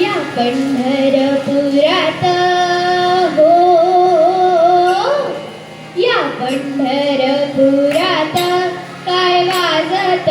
या पंढरपुरात हो. या पंढरपुरात काय वाजत